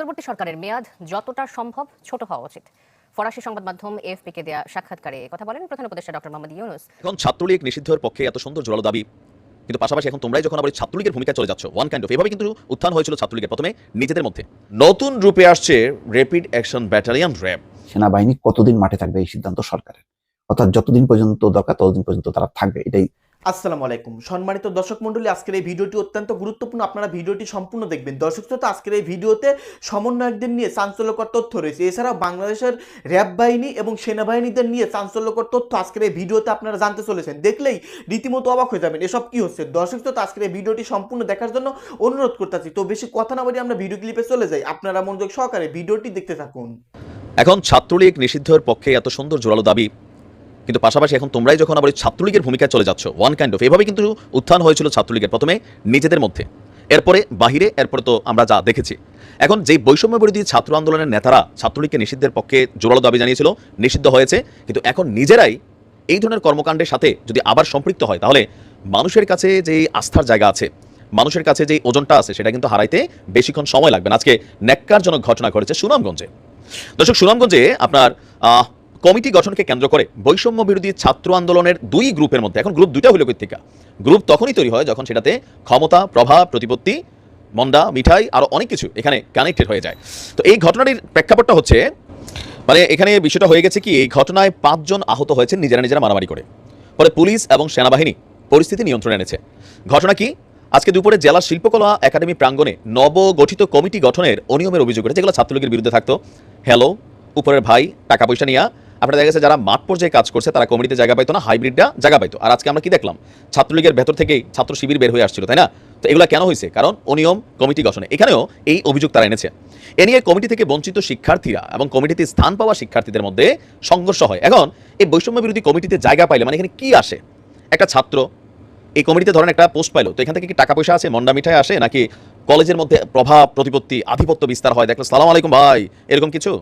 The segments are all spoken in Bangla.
অন্তর্বর্তী সরকারের মেয়াদ যতটা সম্ভব ছোট হওয়া উচিত। ফরাসি সংবাদ মাধ্যম দেয়া সাক্ষাৎকারে কথা বলেন প্রধান উপদেষ্টা ডক্টর মোহাম্মদ ইউনুস। এখন ছাত্রলীগ নিষিদ্ধের পক্ষে এত সুন্দর জোরালো দাবি। কিন্তু পাশাপাশি এখন তোমরাই যখন আবার ছাত্রলীগের ভূমিকা চলে যাচ্ছ ওয়ান কাইন্ড অফ এভাবে কিন্তু উত্থান হয়েছিল ছাত্রলীগের প্রথমে নিজেদের মধ্যে। নতুন রূপে আসছে র্যাপিড অ্যাকশন ব্যাটালিয়ন র্যাব সেনাবাহিনী কতদিন মাঠে থাকবে এই সিদ্ধান্ত সরকারের? অর্থাৎ যতদিন পর্যন্ত দরকার ততদিন পর্যন্ত তারা থাকবে এটাই আসসালামু আলাইকুম। সম্মানিত দর্শক মণ্ডলী, আজকের এই ভিডিওটি অত্যন্ত গুরুত্বপূর্ণ। আপনারা ভিডিওটি সম্পূর্ণ দেখবেন। দর্শক শ্রোতা, আজকের এই ভিডিওতে সমন্বয়কদের নিয়ে চাঞ্চল্যকর তথ্য রয়েছে। এছাড়াও বাংলাদেশের র্যাব বাহিনী এবং সেনাবাহিনীদের নিয়ে চাঞ্চল্যকর তথ্য আজকের এই ভিডিওতে আপনারা জানতে চলেছেন। দেখলেই রীতিমতো অবাক হয়ে যাবেন এসব কি হচ্ছে। দর্শক শ্রোতা, আজকের এই ভিডিওটি সম্পূর্ণ দেখার জন্য অনুরোধ করতেছি, তো বেশি কথা না বলে আমরা ভিডিও ক্লিপে চলে যাই। আপনারা মনোযোগ সহকারে ভিডিওটি দেখতে থাকুন। এখন ছাত্রলীগ নিষিদ্ধের পক্ষে এত সুন্দর জোরালো দাবি কিন্তু পাশাপাশি এখন তোমরাই যখন আবার ছাত্রলীগের ভূমিকায় চলে যাচ্ছ ওয়ান কাইন্ড অফ এভাবে কিন্তু উত্থান হয়েছিল ছাত্রলীগের প্রথমে নিজেদের মধ্যে। এরপরে বাহিরে, এরপরে তো আমরা যা দেখেছি। এখন যেই বৈষম্য বিরোধী ছাত্র আন্দোলনের নেতারা ছাত্রলীগকে নিষিদ্ধের পক্ষে জোরালো দাবি জানিয়েছিল, নিষিদ্ধ হয়েছে, কিন্তু এখন নিজেরাই এই ধরনের কর্মকাণ্ডের সাথে যদি আবার সম্পৃক্ত হয়, তাহলে মানুষের কাছে যে আস্থার জায়গা আছে, মানুষের কাছে যে ওজনটা আছে, সেটা কিন্তু হারাইতে বেশিক্ষণ সময় লাগবে না। আজকে ন্যাক্কারজনক ঘটনা ঘটেছে সুনামগঞ্জে। দর্শক, সুনামগঞ্জে আপনার কমিটি গঠনকে কেন্দ্র করে বৈষম্য বিরোধী ছাত্র আন্দোলনের দুই গ্রুপের মধ্যে, এখন গ্রুপ দুইটা হইল থেকে গ্রুপ তখনই তৈরি হয় যখন সেটাতে ক্ষমতা প্রভাব প্রতিপত্তি, মন্দা, মিঠাই আরও অনেক কিছু এখানে কানেক্টেড হয়ে যায়। তো এই ঘটনাটির প্রেক্ষাপটটা হচ্ছে মানে এখানে বিষয়টা হয়ে গেছে কি, এই ঘটনায় পাঁচজন আহত হয়েছেন নিজেরা নিজেরা মারামারি করে। পরে পুলিশ এবং সেনাবাহিনী পরিস্থিতি নিয়ন্ত্রণে এনেছে। ঘটনা কি, আজকে দুপুরে জেলা শিল্পকলা একাডেমি প্রাঙ্গণে নবগঠিত কমিটি গঠনের অনিয়মের অভিযোগ উঠেছে। যেগুলো ছাত্রলীগের বিরুদ্ধে থাকতো। হ্যালো উপরের ভাই, টাকা পয়সা নিয়ে আপনারা দেখা গেছে যারা মাঠ পর্যায়ে কাজ করছে, তারা কমিটিতে জায়গা পাইতো না, হাইব্রিডটা জায়গা পাইতো। আর আজকে আমরা কি দেখলাম? ছাত্রলীগের ভেতর থেকেই ছাত্র শিবির বের হয়ে আসছিল, তাই না? তো এগুলো কেন হয়েছে কারণ অনিয়ম কমিটি গঠনে। এখানেও এই অভিযোগ তারা এনেছে। এ নিয়ে কমিটি থেকে বঞ্চিত শিক্ষার্থীরা এবং কমিটিতে স্থান পাওয়া শিক্ষার্থীদের মধ্যে সংঘর্ষ হয়। এখন এই বৈষম্য বিরোধী কমিটিতে জায়গা পাইলে মানে এখানে কি আসে? একটা ছাত্র, এই কমিটিতে ধরেন একটা পোস্ট পাইলো, তো এখান থেকে কি টাকা পয়সা আছে মন্ডা মিঠাই আসে, নাকি কলেজের মধ্যে প্রভাব, প্রতিপত্তি, আধিপত্য বিস্তার হয়? দেখল, সালাম আলাইকুম ভাই। এরকম কিছু?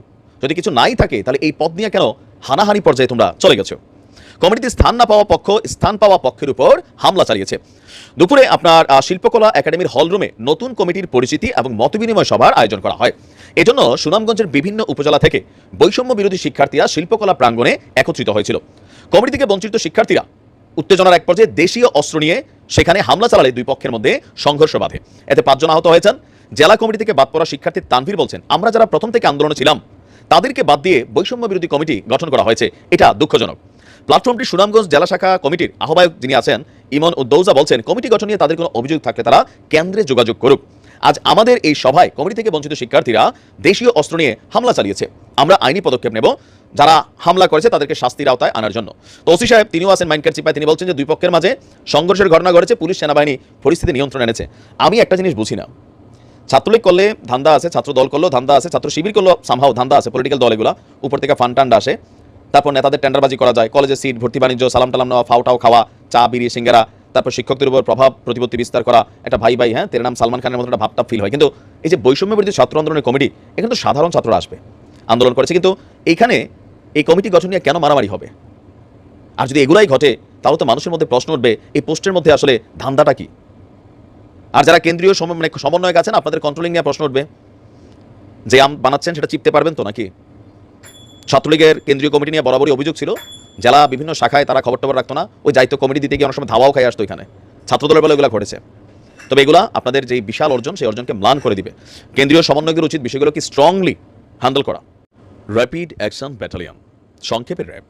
যদি কিছু নাই থাকে, তাহলে এই পদ নিয়ে কেন হানাহানি পর্যায়ে তোমরা চলে গেছো। কমিটিতে স্থান না পাওয়া পক্ষ, স্থান পাওয়া পক্ষের উপর হামলা চালিয়েছে। দুপুরে আপনার শিল্পকলা একাডেমির হলরুমে নতুন কমিটির পরিচিতি এবং মতবিনিময় সভার আয়োজন করা হয়। এজন্য সুনামগঞ্জের বিভিন্ন উপজেলা থেকে বৈষম্য বিরোধী শিক্ষার্থীরা শিল্পকলা প্রাঙ্গণে একত্রিত হয়েছিল। কমিটি থেকে বঞ্চিত শিক্ষার্থীরা উত্তেজনার এক পর্যায়ে দেশীয় অস্ত্র নিয়ে সেখানে হামলা চালালে দুই পক্ষের মধ্যে সংঘর্ষ বাধে। এতে পাঁচজন আহত হয়েছেন। জেলা কমিটি থেকে বাদ পড়া শিক্ষার্থী তানভীর বলছেন, আমরা যারা প্রথম থেকে আন্দোলনে ছিলাম তাদেরকে বাদ দিয়ে বৈষম্য বিরোধী কমিটি গঠন করা হয়েছে। এটা দুঃখজনক। প্ল্যাটফর্মটি সুনামগঞ্জ জেলা শাখা কমিটির আহ্বায়ক যিনি আছেন, ইমন উদ্দৌজা বলছেন, কমিটি গঠন নিয়ে তাদের কোনো অভিযোগ থাকলে তারা কেন্দ্রে যোগাযোগ করুক। আজ আমাদের এই সভায় কমিটি থেকে বঞ্চিত শিক্ষার্থীরা দেশীয় অস্ত্র নিয়ে হামলা চালিয়েছে। আমরা আইনি পদক্ষেপ নেব। যারা হামলা করেছে তাদেরকে শাস্তির আওতায় আনার জন্য। ওসি সাহেব, তিনিও আছেন মাইনকার চিপায়। তিনি বলছেন যে দুই পক্ষের মাঝে সংঘর্ষের ঘটনা ঘটেছে। পুলিশ সেনাবাহিনী পরিস্থিতি নিয়ন্ত্রণ এনেছে। আমি একটা জিনিস বুঝি না। ছাত্রলীগ করলে ধান্দা আছে ছাত্র দল করলেও ধান্দা আছে, ছাত্র শিবির করলেও সামহাও ধান্দা আছে পলিটিক্যাল দল এগুলা। উপর থেকে ফান্ড টান্ড আসে। তারপর নেতাদের টেন্ডারবাজি করা যায় কলেজে সিট ভর্তি বাণিজ্য, সালাম টালাম নেওয়া ফাউটাও খাওয়া, চা, বিড়ি, সিঙ্গারা, তারপর শিক্ষকদের উপর প্রভাব, প্রতিপত্তি বিস্তার করা, একটা ভাই ভাই হ্যাঁ তের নাম সালমান খানের মতো একটা ভাবটা ফিল হয়। কিন্তু এই যে বৈষম্য বিরোধী ছাত্র আন্দোলনের কমিটি এখানে তো সাধারণ ছাত্ররা আসবে, আন্দোলন করেছে। কিন্তু এইখানে এই কমিটি গঠন নিয়ে কেন মারামারি হবে? আর যদি এগুলাই ঘটে, তাহলে তো মানুষের মধ্যে প্রশ্ন উঠবে, এই পোস্টের মধ্যে আসলে ধান্দাটা কি? আর যারা কেন্দ্রীয় মানে সমন্বয়ক আছেন, আপনাদের কন্ট্রোলিং নিয়ে প্রশ্ন উঠবে। যে আম বানাচ্ছেন, সেটা চিপতে পারবেন তো নাকি? ছাত্রলীগের কেন্দ্রীয় কমিটি নিয়ে বরাবরই অভিযোগ ছিল জেলা বিভিন্ন শাখায় তারা খবর টবর রাখতো না, ওই দায়িত্ব কমিটি দিতে গিয়ে অনেক সময় ধাওয়াও খাই আসতো এখানে। ছাত্রদলের বেলা এগুলো ঘটেছে। তবে এগুলা আপনাদের যে বিশাল অর্জন, সেই অর্জনকে ম্লান করে দিবে। কেন্দ্রীয় সমন্বয়কের উচিত বিষয়গুলো বিষয়গুলোকে স্ট্রংলি হ্যান্ডেল করা। র্যাপিড অ্যাকশন ব্যাটালিয়ন সংক্ষেপে র্যাব।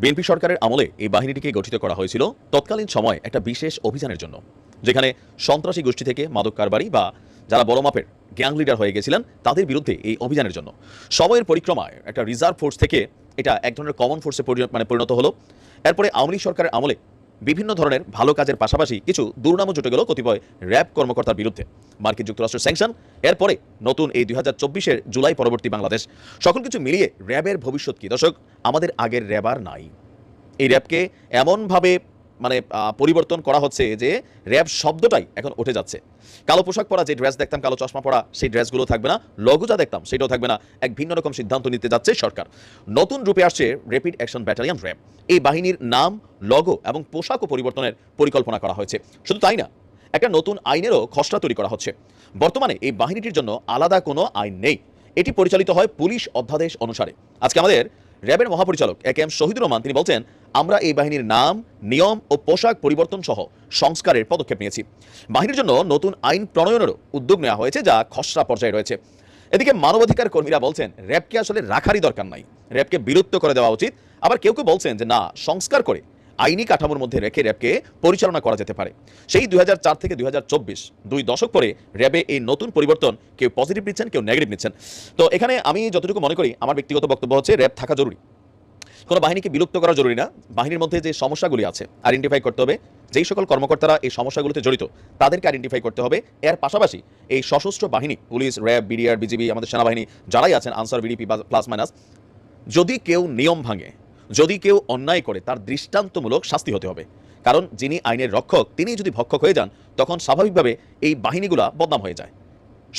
বিএনপি সরকারের আমলে এই বাহিনীটিকে গঠিত করা হয়েছিল তৎকালীন সময় একটা বিশেষ অভিযানের জন্য। যেখানে সন্ত্রাসী গোষ্ঠী থেকে মাদক কারবারি বা যারা বড় মাপের গ্যাং লিডার হয়ে গেছিলেন, তাদের বিরুদ্ধে এই অভিযানের জন্য। সময়ের পরিক্রমায় একটা রিজার্ভ ফোর্স থেকে এটা এক ধরনের কমন ফোর্সে মানে পরিণত হলো। এরপরে আওয়ামী সরকারের আমলে বিভিন্ন ধরনের ভালো কাজের পাশাপাশি কিছু দুর্নামও জুটে গেল কতিপয় র্যাব কর্মকর্তার বিরুদ্ধে। মার্কিন যুক্তরাষ্ট্রের স্যাংশন এরপরে নতুন এই দুই হাজার চব্বিশের জুলাই পরবর্তী বাংলাদেশ। সকল কিছু মিলিয়ে র্যাবের ভবিষ্যৎ কি? দর্শক, আমাদের আগের র্যাব আর নাই। এই র্যাবকে এমনভাবে মানে পরিবর্তন করা হচ্ছে যে র্যাব শব্দটাই এখন উঠে যাচ্ছে। কালো পোশাক পরা যে ড্রেস দেখতাম, কালো চশমা পরা সেই ড্রেসগুলো থাকবে না লঘু যা দেখতাম, সেটাও থাকবে না। এক ভিন্ন রকম সিদ্ধান্ত নিতে যাচ্ছে সরকার। নতুন রূপে আসছে র্যাপিড অ্যাকশন ব্যাটালিয়ন র্যাব এই বাহিনীর নাম লগো এবং পোশাকও পরিবর্তনের পরিকল্পনা করা হয়েছে। শুধু তাই না, একটা নতুন আইনেরও খসড়া তৈরি করা হচ্ছে। বর্তমানে এই বাহিনীটির জন্য আলাদা কোনো আইন নেই। এটি পরিচালিত হয় পুলিশ অধ্যাদেশ অনুসারে। আজকে আমাদের র্যাবের মহাপরিচালক A K M Shahidur Rahman, তিনি বলছেন আমরা এই বাহিনীর নাম, নিয়ম ও পোশাক পরিবর্তন সহ সংস্কারের পদক্ষেপ নিয়েছি। বাহিনীর জন্য নতুন আইন প্রণয়নেরও উদ্যোগ নেওয়া হয়েছে, যা খসড়া পর্যায়ে রয়েছে। এদিকে মানবাধিকার কর্মীরা বলছেন, র্যাবকে আসলে রাখারই দরকার নাই। র্যাবকে বিলুপ্ত করে দেওয়া উচিত। আবার কেউ কেউ বলছেন যে, না, সংস্কার করে আইনি কাঠামোর মধ্যে রেখে র্যাবকে পরিচালনা করা যেতে পারে। সেই দুই হাজার চার থেকে দুই দুই দশক পরে র্যাবে এই নতুন পরিবর্তন কেউ পজিটিভ নিচ্ছেন, কেউ নেগেটিভ নিচ্ছেন। তো এখানে আমি যতটুকু মনে করি, আমার ব্যক্তিগত বক্তব্য হচ্ছে, র্যাব থাকা জরুরি। কোনো বাহিনীকে বিলুপ্ত করা জরুরি না। বাহিনীর মধ্যে যে সমস্যাগুলি আছে আইডেন্টিফাই করতে হবে। যেই সকল কর্মকর্তারা এই সমস্যাগুলোতে জড়িত, তাদেরকে আইডেন্টিফাই করতে হবে। এর পাশাপাশি এই সশস্ত্র বাহিনী, পুলিশ, র্যাব, বিডিআর, বিজিবি, আমাদের সেনাবাহিনী যারাই আছেন, আনসার বিডিপি প্লাস, মাইনাস, যদি কেউ নিয়ম ভাঙে, যদি কেউ অন্যায় করে, তার দৃষ্টান্তমূলক শাস্তি হতে হবে। কারণ যিনি আইনের রক্ষক তিনি যদি ভক্ষক হয়ে যান, তখন স্বাভাবিকভাবে এই বাহিনীগুলা বদনাম হয়ে যায়।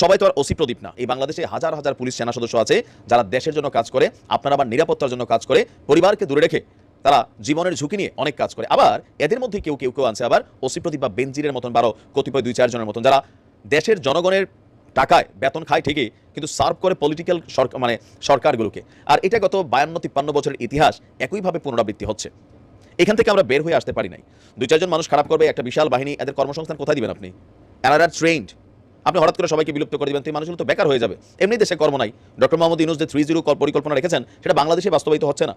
সবাই তো আর ওসি প্রদীপ না। এই বাংলাদেশে হাজার হাজার পুলিশ সেনা সদস্য আছে, যারা দেশের জন্য কাজ করে, আপনারা আবার নিরাপত্তার জন্য কাজ করে, পরিবারকে দূরে রেখে তারা জীবনের ঝুঁকি নিয়ে অনেক কাজ করে। আবার এদের মধ্যে কেউ কেউ কেউ আছে আবার ওসি প্রদীপ বা বেঞ্জিরের মতন বারো কতিপয় দুই চারজনের মতন, যারা দেশের জনগণের টাকায় বেতন খায় ঠিকই, কিন্তু সার্ভ করে পলিটিক্যাল সরকার মানে সরকারগুলোকে। আর এটা গত বায়ান্ন, তিপ্পান্ন বছরের ইতিহাস একইভাবে পুনরাবৃত্তি হচ্ছে। এখান থেকে আমরা বের হয়ে আসতে পারি নাই। দুই, চারজন মানুষ খারাপ করবে, একটা বিশাল বাহিনী, এদের কর্মসংস্থান কোথায় দিবেন আপনি? এনারা ট্রেন্ড আপনি হঠাৎ করে সবাইকে বিলুপ্ত করে দিবেন, তো মানুষগুলো তো বেকার হয়ে যাবে। এমনি দেশে কর্ম নাই। ডক্টর মোহাম্মদ ইউনুস যে থ্রি জিরো পরিকল্পনা রেখেছেন, সেটা বাংলাদেশে বাস্তবায়িত হচ্ছে না।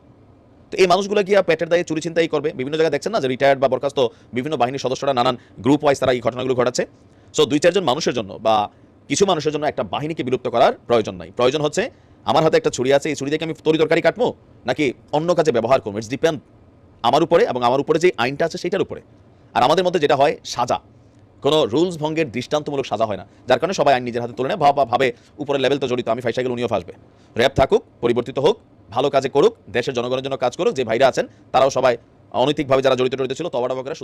তো এই মানুষগুলো আর পেটের দায়ে চুরি চিন্তাই করবে? বিভিন্ন জায়গায় দেখছেন না যে রিটায়ার্ড বা বরখাস্ত বিভিন্ন বাহিনীর সদস্যরা নানান গ্রুপ ওয়াইজ তারা এই ঘটনাগুলো ঘটাচ্ছে? সো দুই চারজন মানুষের জন্য বা কিছু মানুষের জন্য একটা বাহিনীকে বিলুপ্ত করার প্রয়োজন নাই। প্রয়োজন হচ্ছে, আমার হাতে একটা ছুরি আছে, এই ছুরি থেকে আমি তরি তরকারি কাটবো? নাকি অন্য কাজে ব্যবহার করব? ইটস ডিপেন্ড আমার উপরে এবং আমার উপরে যে আইনটা আছে, সেটার উপরে। আর আমাদের মধ্যে যেটা হয়, সাজা। কোনো রুলস ভঙ্গের দৃষ্টান্তমূলক সাজা হয় না। যার কারণে সবাই আইন নিজের হাতে তুলে নেয়, ভাবা, ভাবে উপরে লেভেল তো জড়িত। আমি ফাইসা গেলে উনিও ফাসবে। র্যাব থাকুক, পরিবর্তিত হোক, ভালো কাজে করুক, দেশের জনগণের জন্য কাজ করুক, যে ভাইরা আছেন, তারাও সবাই অনৈতিকভাবে যারা জড়িত জড়িত ছিল, তবাডবা করে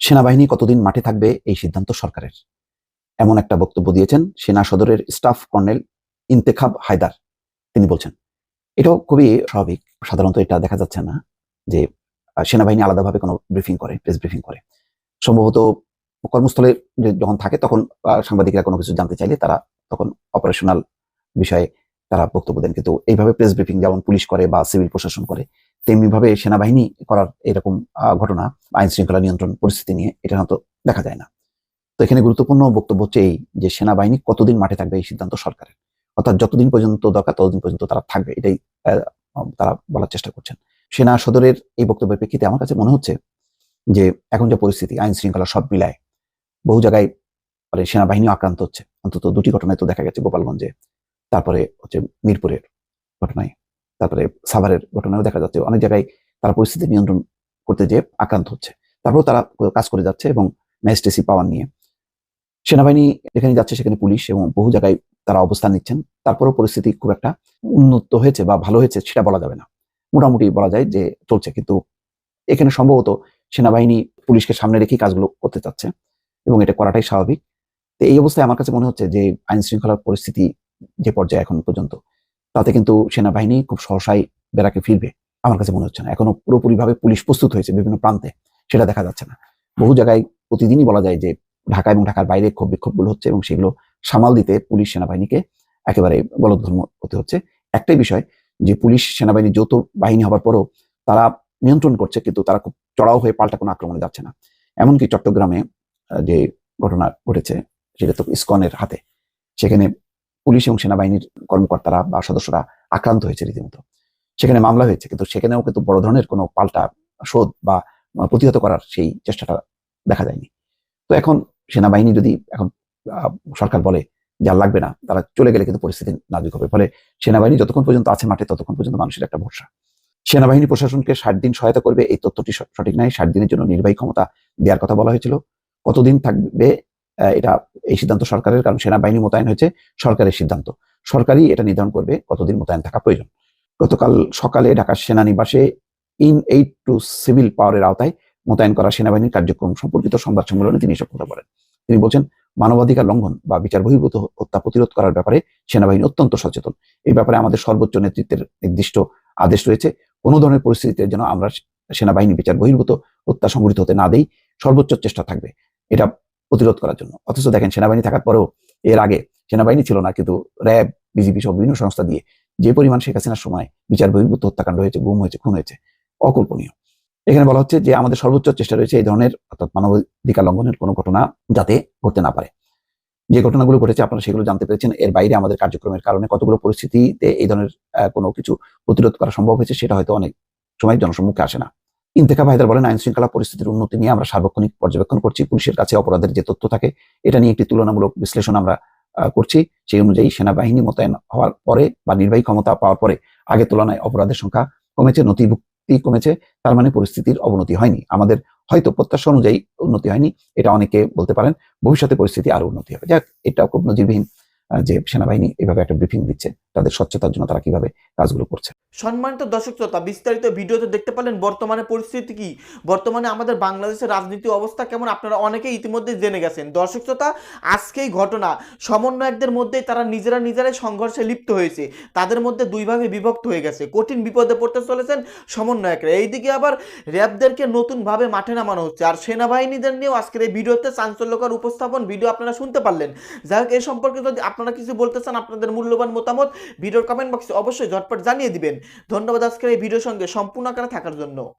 সেনাবাহিনী কতদিন মাঠে থাকবে এই সিদ্ধান্ত সরকারের? এমন একটা বক্তব্য দিয়েছেন সেনা সদরের স্টাফ কর্নেল ইন্তেখাব হায়দার। তিনি বলছেন, এটাও খুবই স্বাভাবিক। সাধারণত এটা দেখা যাচ্ছে না যে সেনাবাহিনী আলাদাভাবে কোনো ব্রিফিং করে প্রেস ব্রিফিং করে। সম্ভবত কর্মস্থলে যখন থাকে তখন সাংবাদিকরা কোনো কিছু জানতে চাইলে তারা তখন অপারেশনাল বিষয়ে তারা বক্তব্য দেন। কিন্তু এইভাবে প্রেস ব্রিফিং যেমন পুলিশ করে বা সিভিল প্রশাসন করে তেমনি ভাবে সেনাবাহিনী করার এরকম ঘটনা, আইন শৃঙ্খলা নিয়ন্ত্রণ পরিস্থিতি নিয়ে এটা হয়তো দেখা যায় না। তো এখানে গুরুত্বপূর্ণ বক্তব্য হচ্ছে এই যে সেনাবাহিনী কতদিন মাঠে থাকবে এই সিদ্ধান্ত সরকারের? অর্থাৎ যতদিন পর্যন্ত দরকার ততদিন পর্যন্ত তারা থাকবে, এটাই তারা বলার চেষ্টা করছেন। সেনা সদরের এই বক্তব্যের প্রেক্ষিতে আমার কাছে মনে হচ্ছে যে এখন যে পরিস্থিতি, আইন শৃঙ্খলা সব মিলায় বহু জায়গায় মানে সেনাবাহিনী আক্রান্ত হচ্ছে। অন্তত দুটি ঘটনায় তো দেখা গেছে গোপালগঞ্জে, তারপরে হচ্ছে মিরপুরের ঘটনায়, তারপরে সাভারের ঘটনায় দেখা যাচ্ছে। অনেক জায়গায় তারা পরিস্থিতি নিয়ন্ত্রণ করতে যে আক্রান্ত হচ্ছে। তারপরেও তারা কাজ করে যাচ্ছে এবং ম্যাজিস্ট্রেসি পাওয়ার নিয়ে। সেনাবাহিনী যেখানে যাচ্ছে সেখানে পুলিশ এবং বহু জায়গায় তারা অবস্থান নিচ্ছেন। তারপরেও পরিস্থিতি খুব একটা উন্নত হয়েছে বা ভালো হয়েছে সেটা বলা যাবে না। মোটামুটি বলা যায় যে চলছে। কিন্তু এখানে সম্ভবত সেনাবাহিনী পুলিশকে সামনে রেখেই কাজগুলো করতে চাচ্ছে। এবং এটা করাটাই স্বাভাবিক। তো এই অবস্থায় আমার কাছে মনে হচ্ছে যে আইন শৃঙ্খলার পরিস্থিতি যে পর্যায়ে এখন পর্যন্ত, তাতে কিন্তু সেনাবাহিনী খুব সহসাই বেড়াকে ফিরবে আমার কাছে মনে হচ্ছে না। এখনও পুরোপুরিভাবে পুলিশ প্রস্তুত হয়েছে বিভিন্ন প্রান্তে, সেটা দেখা যাচ্ছে না। বহু জায়গায় প্রতিদিনই বলা যায় যে ঢাকা এবং ঢাকার বাইরে ক্ষোভ বিক্ষোভগুলো হচ্ছে এবং সেগুলো সামাল দিতে পুলিশ সেনাবাহিনীকে একেবারে বলধর্ম হতে হচ্ছে। একটাই বিষয় যে পুলিশ সেনাবাহিনী যৌথ বাহিনী হবার পরও তারা নিয়ন্ত্রণ করছে কিন্তু তারা খুব চড়াও হয়ে পাল্টা কোনো আক্রমণে যাচ্ছে না। এমনকি চট্টগ্রামে যে ঘটনা ঘটেছে, সেটা তো ইসকনের হাতে। সেখানে পুলিশ এবং সেনাবাহিনীর কর্মকর্তারা বা সদস্যরা আক্রান্ত হয়েছে রীতিমতো। সেখানে মামলা হয়েছে, কিন্তু সেখানেও কিন্তু বড় ধরনের কোনো পাল্টা শোধ বা প্রতিহত করার সেই চেষ্টাটা দেখা যায়নি। তো এখন সেনাবাহিনী যদি এখন সরকার বলে যা লাগবে না, তারা চলে গেলে কিন্তু পরিস্থিতি নাজুক হবে। ফলে সেনাবাহিনী যতক্ষণ পর্যন্ত আছে মাঠে, ততক্ষণ পর্যন্ত মানুষের একটা ভরসা। সেনাবাহিনী প্রশাসনকে ষাট দিন সহায়তা করবে, এই তথ্যটি সঠিক নয়। ষাট দিনের জন্য নির্বাহী ক্ষমতা দেওয়ার কথা বলা হয়েছিল। কতদিন থাকবে এটা এই সিদ্ধান্ত সরকারের, কারণ সেনাবাহিনী মোতায়েন হয়েছে সরকারের সিদ্ধান্ত। সরকারই এটা নির্ধারণ করবে কতদিন মোতায়েন থাকা প্রয়োজন। গতকাল সকালে ঢাকার সেনানিবাসে ইন এইট টু সিভিল পাওয়ারের আওতায় মোতায়েন করা সেনাবাহিনীর কার্যক্রম সম্পর্কিত সংবাদ সম্মেলনে তিনি এসব কথা বলেন। তিনি বলছেন, মানবাধিকার লঙ্ঘন বা বিচার বহির্ভূত হত্যা প্রতিরোধ করার ব্যাপারে সেনাবাহিনী অত্যন্ত সচেতন। এই ব্যাপারে আমাদের সর্বোচ্চ নেতৃত্বের নির্দিষ্ট আদেশ রয়েছে। কোনো ধরনের পরিস্থিতিতে যেন আমরা সেনাবাহিনী বিচার বহির্ভূত, হত্যা সংঘটিত হতে না দেই, সর্বোচ্চ চেষ্টা থাকবে। এটা প্রতিরোধ করার জন্য। অথচ দেখেন, সেনাবাহিনী থাকার পরেও এর আগে সেনাবাহিনী ছিল না, কিন্তু র্যাব, বিজিবি সব বিভিন্ন সংস্থা দিয়ে যে পরিমাণ শেখ হাসিনার সময় বিচার বহির্ভূত হত্যাকাণ্ড হয়েছে, গুম হয়েছে, খুন হয়েছে, অকল্পনীয়। এখানে বলা হচ্ছে যে আমাদের সর্বোচ্চ চেষ্টা রয়েছে এই ধরনের অর্থাৎ মানবাধিকার লঙ্ঘনের কোনো ঘটনা যাতে ঘটতে না পারে। যে ঘটনাগুলো ঘটেছে, আপনারা সেগুলো জানতে পেরেছেন। এর বাইরে আমাদের কার্যক্রমের কারণে কতগুলো পরিস্থিতিতে এই ধরনের কোনো কিছু প্রতিরোধ করা সম্ভব হয়েছে, সেটা হয়তো অনেক সময় জনসম্মুখে আসে না। ইন্তেখাব হায়দার বলেন, আইন শৃঙ্খলা পরিস্থিতির উন্নতি নিয়ে আমরা সার্বক্ষণিক পর্যবেক্ষণ করছি, পুলিশের কাছে অপরাধের যে তথ্য থাকে, এটা নিয়ে একটি তুলনামূলক বিশ্লেষণ আমরা করছি। সেই অনুযায়ী সেনাবাহিনী মোতায়েন হওয়ার পরে বা নির্বাহী ক্ষমতা পাওয়ার পরে আগের তুলনায় অপরাধের সংখ্যা কমেছে, নথিভুক্তি কমেছে, তার মানে পরিস্থিতির অবনতি হয়নি। আমাদের হয়তো প্রত্যাশা অনুযায়ী উন্নতি হয়নি, এটা অনেকে বলতে পারেন, ভবিষ্যতে পরিস্থিতি আরও উন্নতি হবে। যাক এটা খুব নজিরবিহীন যে সেনাবাহিনী এভাবে একটা ব্রিফিং দিচ্ছে। তাদের স্বচ্ছতার জন্য তারা কীভাবে কাজগুলো করছে। সম্মানিত দর্শক শ্রোতা, বিস্তারিত ভিডিওতে দেখতে পারলেন বর্তমানে পরিস্থিতি কি। বর্তমানে আমাদের বাংলাদেশের রাজনীতি অবস্থা কেমন আপনারা অনেকেই ইতিমধ্যে জেনে গেছেন। দর্শক শ্রোতা আজকেই ঘটনা, সমন্বয়কদের মধ্যেই তারা নিজেরা নিজেরাই সংঘর্ষে লিপ্ত হয়েছে। তাদের মধ্যে দুই ভাগে বিভক্ত হয়ে গেছে। কঠিন বিপদে পড়তে চলেছেন সমন্বয়করা। এইদিকে আবার র্যাবদেরকে নতুনভাবে মাঠে নামানো হচ্ছে। আর সেনাবাহিনীদের নিয়েও আজকের এই ভিডিওতে চাঞ্চল্যকর উপস্থাপন ভিডিও আপনারা শুনতে পারলেন। যাই হোক এই সম্পর্কে যদি আপনারা কিছু বলতে চান, আপনাদের মূল্যবান মতামত ভিডিওর কমেন্ট বক্সে অবশ্যই ঝটপট জানিয়ে দিবেন। ধন্যবাদ আজকের এই ভিডিওর সঙ্গে সম্পূর্ণ আকারে থাকার জন্য।